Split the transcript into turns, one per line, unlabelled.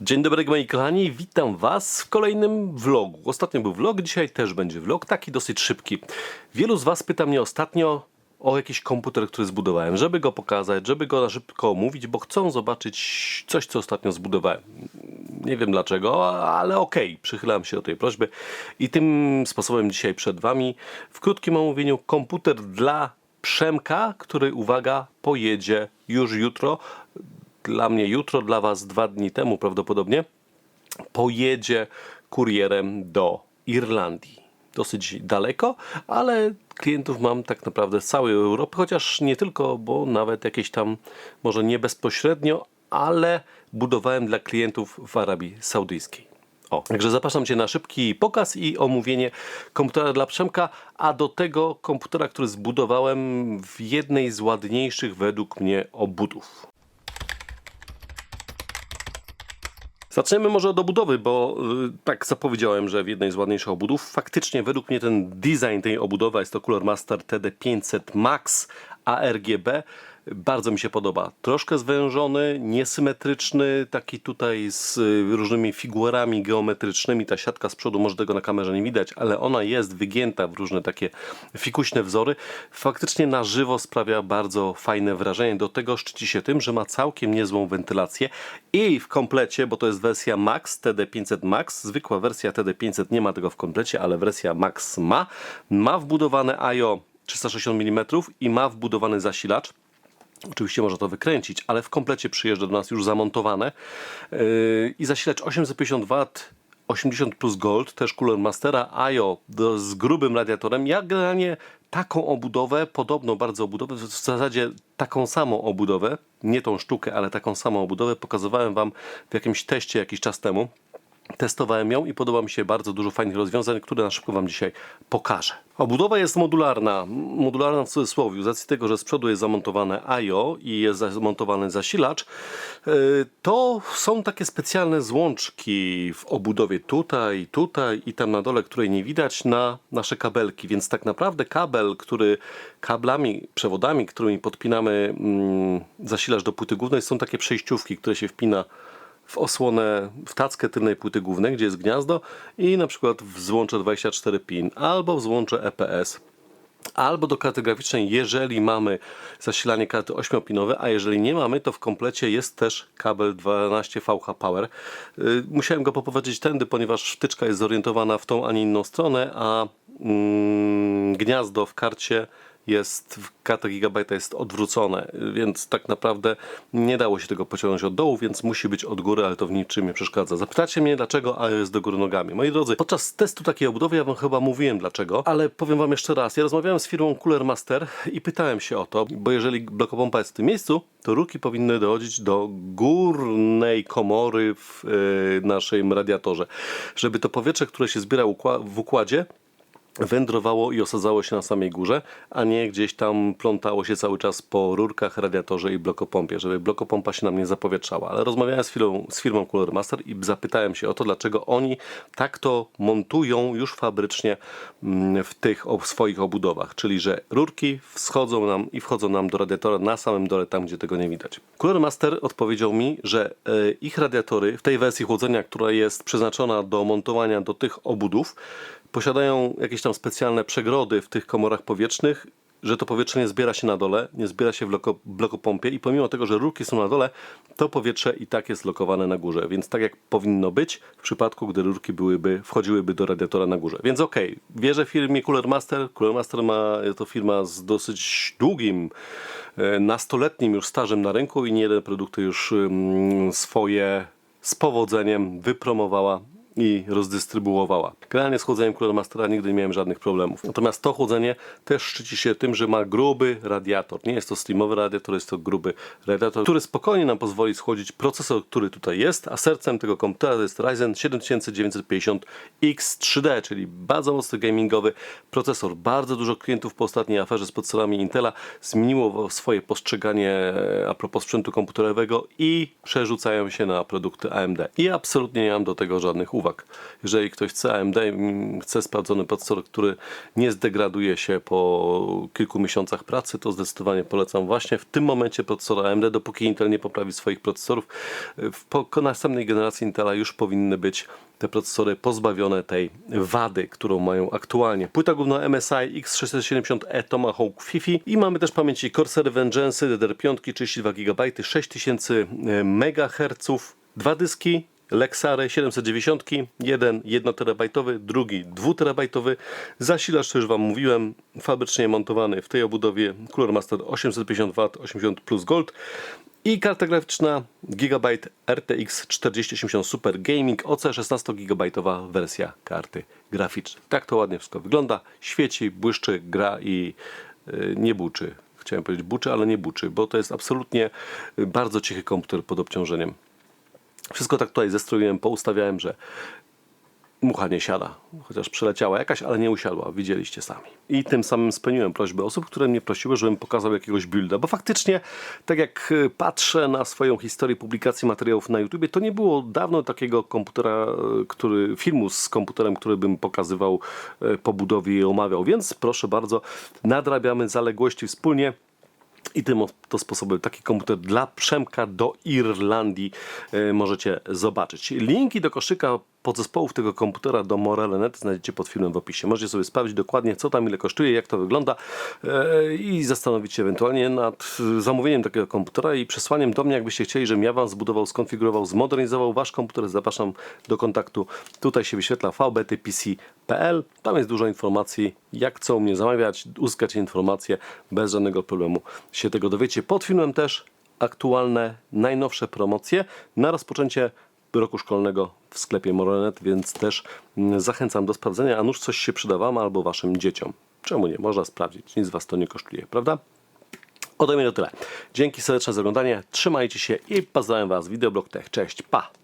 Dzień dobry moi kochani, witam was w kolejnym vlogu. Ostatnio był vlog, dzisiaj też będzie vlog, taki dosyć szybki. Wielu z was pyta mnie ostatnio o jakiś komputer, który zbudowałem, żeby go pokazać, żeby go na szybko omówić, bo chcą zobaczyć coś, co ostatnio zbudowałem. Nie wiem dlaczego, ale okej, przychylam się do tej prośby i tym sposobem dzisiaj przed wami w krótkim omówieniu komputer dla Przemka, który uwaga, pojedzie już jutro dla mnie jutro, dla Was dwa dni temu prawdopodobnie, pojedzie kurierem do Irlandii. Dosyć daleko, ale klientów mam tak naprawdę z całej Europy, chociaż nie tylko, bo nawet jakieś tam, może nie bezpośrednio, ale budowałem dla klientów w Arabii Saudyjskiej. O, także zapraszam Cię na szybki pokaz i omówienie komputera dla Przemka, a do tego komputera, który zbudowałem w jednej z ładniejszych według mnie obudów. Zaczniemy może od obudowy, bo y, tak zapowiedziałem, że w jednej z ładniejszych obudów. Faktycznie według mnie ten design tej obudowy jest to Cooler Master TD500 Max ARGB. Bardzo mi się podoba. Troszkę zwężony, niesymetryczny, taki tutaj z y, różnymi figurami geometrycznymi. Ta siatka z przodu, może tego na kamerze nie widać, ale ona jest wygięta w różne takie fikuśne wzory. Faktycznie na żywo sprawia bardzo fajne wrażenie. Do tego szczyci się tym, że ma całkiem niezłą wentylację i w komplecie, bo to jest wersja Max, TD500 Max, zwykła wersja TD500 nie ma tego w komplecie, ale wersja Max ma. Ma wbudowane I.O. 360 mm i ma wbudowany zasilacz. Oczywiście można to wykręcić, ale w komplecie przyjeżdża do nas już zamontowane. Yy, I zasilacz 850W 80 plus Gold, też Cooler Mastera IO do, z grubym radiatorem. Ja generalnie taką obudowę, podobną bardzo obudowę, w zasadzie taką samą obudowę, nie tą sztukę, ale taką samą obudowę pokazywałem Wam w jakimś teście jakiś czas temu. Testowałem ją i podoba mi się bardzo dużo fajnych rozwiązań, które na szybko Wam dzisiaj pokażę. Obudowa jest modularna, modularna w cudzysłowie, z racji tego, że z przodu jest zamontowane I.O. i jest zamontowany zasilacz, yy, to są takie specjalne złączki w obudowie tutaj, tutaj i tam na dole, której nie widać na nasze kabelki, więc tak naprawdę kabel, który kablami, przewodami, którymi podpinamy mm, zasilacz do płyty głównej są takie przejściówki, które się wpina w osłonę, w tackę tylnej płyty głównej, gdzie jest gniazdo i na przykład w złącze 24 pin albo w złącze EPS albo do karty graficznej, jeżeli mamy zasilanie karty 8-pinowe, a jeżeli nie mamy, to w komplecie jest też kabel 12 VH Power. Yy, Musiałem go poprowadzić tędy, ponieważ wtyczka jest zorientowana w tą, a nie inną stronę, a mm, gniazdo w karcie jest, w kartę gigabajta jest odwrócone, więc tak naprawdę nie dało się tego pociągnąć od dołu, więc musi być od góry, ale to w niczym nie przeszkadza. Zapytacie mnie, dlaczego AIO jest do góry nogami. Moi drodzy, podczas testu takiej obudowy ja wam chyba mówiłem dlaczego, ale powiem wam jeszcze raz. Ja rozmawiałem z firmą Cooler Master i pytałem się o to, bo jeżeli blokopompa jest w tym miejscu, to ruki powinny dochodzić do górnej komory w e, naszym radiatorze, żeby to powietrze, które się zbiera w układzie, wędrowało i osadzało się na samej górze, a nie gdzieś tam plątało się cały czas po rurkach, radiatorze i blokopompie, żeby blokopompa się nam nie zapowietrzała. Ale rozmawiałem z firmą, z firmą Cooler Master i zapytałem się o to, dlaczego oni tak to montują już fabrycznie mm, w tych swoich obudowach, czyli że rurki wschodzą nam i wchodzą nam do radiatora na samym dole, tam gdzie tego nie widać. Cooler Master odpowiedział mi, że e, ich radiatory w tej wersji chłodzenia, która jest przeznaczona do montowania do tych obudów, posiadają jakieś tam specjalne przegrody w tych komorach powietrznych, że to powietrze nie zbiera się na dole, nie zbiera się w bloko, blokopompie i pomimo tego, że rurki są na dole, to powietrze i tak jest lokowane na górze, więc tak jak powinno być w przypadku, gdy rurki byłyby, wchodziłyby do radiatora na górze. Więc okej, wierzę firmie Cooler Master. Cooler Master ma, to firma z dosyć długim, e, nastoletnim już stażem na rynku i nie jeden produkty już mm, swoje z powodzeniem wypromowała i rozdystrybuowała. Generalnie z chłodzeniem Cooler Mastera nigdy nie miałem żadnych problemów. Natomiast to chłodzenie też szczyci się tym, że ma gruby radiator. Nie jest to slimowy radiator, jest to gruby radiator, który spokojnie nam pozwoli schłodzić procesor, który tutaj jest, a sercem tego komputera jest Ryzen 7950 X3D, czyli bardzo mocny gamingowy procesor. Bardzo dużo klientów po ostatniej aferze z procesorami Intela zmieniło swoje postrzeganie e, a propos sprzętu komputerowego i przerzucają się na produkty AMD. I absolutnie nie mam do tego żadnych uwag. Uwag. Jeżeli ktoś chce AMD, chce sprawdzony procesor, który nie zdegraduje się po kilku miesiącach pracy, to zdecydowanie polecam właśnie w tym momencie procesor AMD, dopóki Intel nie poprawi swoich procesorów. Po następnej generacji Intela już powinny być te procesory pozbawione tej wady, którą mają aktualnie. Płyta główna MSI X670E Tomahawk Fifi i mamy też pamięci Corsair Vengeance DDR5 32 GB 6000 MHz, dwa dyski Lexary 790, jeden 1 terabajtowy, drugi 2 terabajtowy. Zasilacz, to już Wam mówiłem, fabrycznie montowany w tej obudowie Cooler Master 850W 80 plus Gold i karta graficzna Gigabyte RTX 4080 Super Gaming OC 16 GB wersja karty graficznej. Tak to ładnie wszystko wygląda. Świeci, błyszczy, gra i yy, nie buczy. Chciałem powiedzieć buczy, ale nie buczy, bo to jest absolutnie bardzo cichy komputer pod obciążeniem. Wszystko tak tutaj zestroiłem, poustawiałem, że mucha nie siada. Chociaż przeleciała jakaś, ale nie usiadła. Widzieliście sami. I tym samym spełniłem prośbę osób, które mnie prosiły, żebym pokazał jakiegoś builda. Bo faktycznie, tak jak y, patrzę na swoją historię publikacji materiałów na YouTubie, to nie było dawno takiego komputera, y, który, filmu z komputerem, który bym pokazywał y, po budowie i omawiał. Więc proszę bardzo, nadrabiamy zaległości wspólnie. I tym oto sposobem taki komputer dla Przemka do Irlandii e, możecie zobaczyć. Linki do koszyka podzespołów tego komputera do Morele.net znajdziecie pod filmem w opisie. Możecie sobie sprawdzić dokładnie, co tam ile kosztuje, jak to wygląda e, i zastanowić się ewentualnie nad zamówieniem takiego komputera i przesłaniem do mnie, jakbyście chcieli, żebym ja Wam zbudował, skonfigurował, zmodernizował Wasz komputer. Zapraszam do kontaktu. Tutaj się wyświetla vbtpc.pl. Tam jest dużo informacji, jak co u mnie zamawiać, uzyskać informacje bez żadnego problemu się tego dowiecie. Pod filmem też aktualne, najnowsze promocje na rozpoczęcie roku szkolnego w sklepie Moronet, więc też mm, zachęcam do sprawdzenia, a nuż coś się przyda Wam albo Waszym dzieciom. Czemu nie? Można sprawdzić. Nic Was to nie kosztuje, prawda? Ode mnie to tyle. Dzięki serdeczne za oglądanie. Trzymajcie się i pozdrawiam Was. Videoblog Tech. Cześć. Pa!